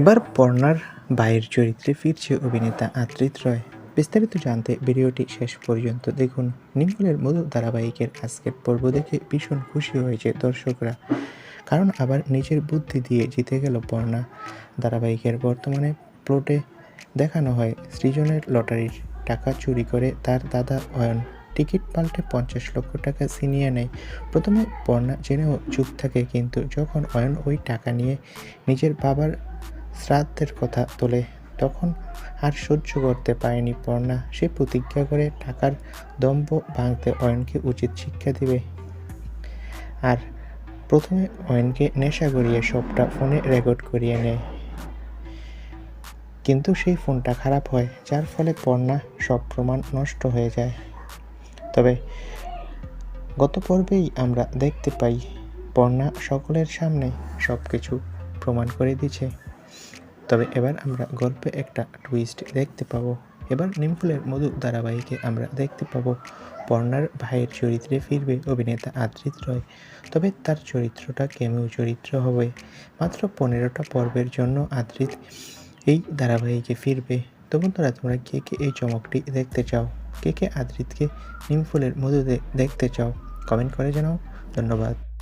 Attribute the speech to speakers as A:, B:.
A: এবার পর্ণার ভাইয়ের চরিত্রে ফিরছে অভিনেতা আদ্রিত রয়। বিস্তারিত জানতে ভিডিওটি শেষ পর্যন্ত দেখুন। নিমকুলের মধু ধারাবাহিকের আজকের পর্ব দেখে ভীষণ খুশি হয়েছে দর্শকরা। কারণ আবার নিজের বুদ্ধি দিয়ে জিতে গেল পর্ণা ধারাবাহিকের বর্তমানে প্লটে দেখানো হয় সৃজনের লটারির টাকা চুরি করে তার দাদা অয়ন। টিকিট পাল্টে পঞ্চাশ লক্ষ টাকা ছিনিয়ে নেয়। প্রথমে পর্ণা জেনেও চুপ থাকে, কিন্তু যখন অয়ন ওই টাকা নিয়ে নিজের বাবার শ্রাদ্ধের কথা তোলে। তখন আর সহ্য করতে পারেনি পর্ণা। সে প্রতিজ্ঞা করে টাকার দম্ভ ভাঙতে অয়নকে উচিত শিক্ষা দিবে। আর প্রথমে অয়নকে নেশা করিয়ে সবটা ফোনে রেকর্ড করিয়ে নেয়। কিন্তু সেই ফোনটা খারাপ হয়, যার ফলে পর্ণা সব প্রমাণ নষ্ট হয়ে যায়। তবে গত পর্বেই আমরা দেখতে পাই, পর্ণা সকলের সামনে সব কিছু প্রমাণ করে দিচ্ছে তবে এবার আমরা গল্পে একটা টুইস্ট দেখতে পাবো। এবার নিমফুলের মধু ধারাবাহিকে আমরা দেখতে পাবো। পর্ণার ভাইয়ের চরিত্রে ফিরবে অভিনেতা আদ্রিত রয়। তবে তার চরিত্রটা কেমিও চরিত্র হবে? মাত্র পনেরোটা পর্বের জন্য আদ্রিত এই ধারাবাহিকে ফিরবে। তো বন্ধুরা, তোমরা কে কে এই চমকটি দেখতে চাও? কে কে আদ্রিতকে নিমফুলের মধুতে দেখতে চাও? কমেন্ট করে জানাও। ধন্যবাদ।